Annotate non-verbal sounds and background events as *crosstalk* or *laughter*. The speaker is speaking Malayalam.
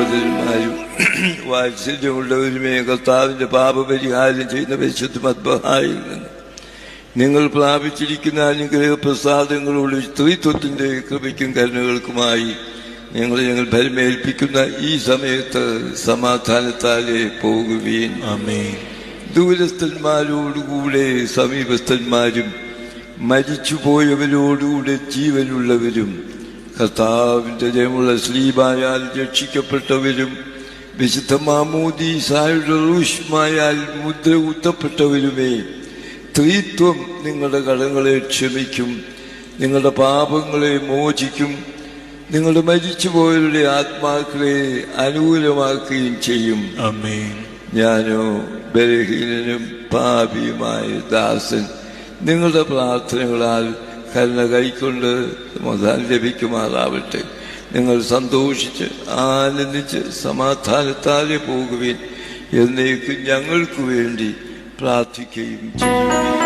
സഹോദരന്മാരും *clears throat* വാത്സല്യമുള്ളവരുമേ കർത്താവിന്റെ പാപപരിഹാരം ചെയ്യുന്ന പരിശുദ്ധ മദ്ബഹായിൽ നിന്ന് നിങ്ങൾ പ്രാപിച്ചിരിക്കുന്ന അനുഗ്രഹ പ്രസാദങ്ങളോട് സ്ത്രീത്വത്തിന്റെ കൃപയ്ക്കും കരുണകൾക്കുമായി ഞങ്ങൾ ഞങ്ങൾ ഭരമേൽപ്പിക്കുന്ന ഈ സമയത്ത് സമാധാനത്താലെ പോകുകയും ദൂരസ്ഥന്മാരോടുകൂടെ സമീപസ്ഥന്മാരും മരിച്ചുപോയവരോടുകൂടെ ജീവനുള്ളവരും കർത്താവിന്റെ ജയമുള്ള സ്ലീബായാൽ രക്ഷിക്കപ്പെട്ടവരും വിശുദ്ധ മാമൂദീസായുടെ റൂഷ്മായാൽ മുദ്ര കുത്തപ്പെട്ടവരുമേ ത്രീത്വം നിങ്ങളുടെ കടങ്ങളെ ക്ഷമിക്കും നിങ്ങളുടെ പാപങ്ങളെ മോചിക്കും നിങ്ങളുടെ മരിച്ചുപോയവരുടെ ആത്മാക്കളെ അനുകൂലമാക്കുകയും ചെയ്യും. അമ്മേ ഞാനോ ബലഹീനനും പാപിയുമായ ദാസൻ നിങ്ങളുടെ പ്രാർത്ഥനകളാൽ കരുണ കൈക്കൊണ്ട് സമാധാനം ലഭിക്കുമാറാവട്ടെ. നിങ്ങൾ സന്തോഷിച്ച് ആനന്ദിച്ച് സമാധാനത്താലെ പോകുവിൻ. എന്നേക്കും ഞങ്ങൾക്ക് വേണ്ടി പ്രാർത്ഥിക്കുകയും ചെയ്യും.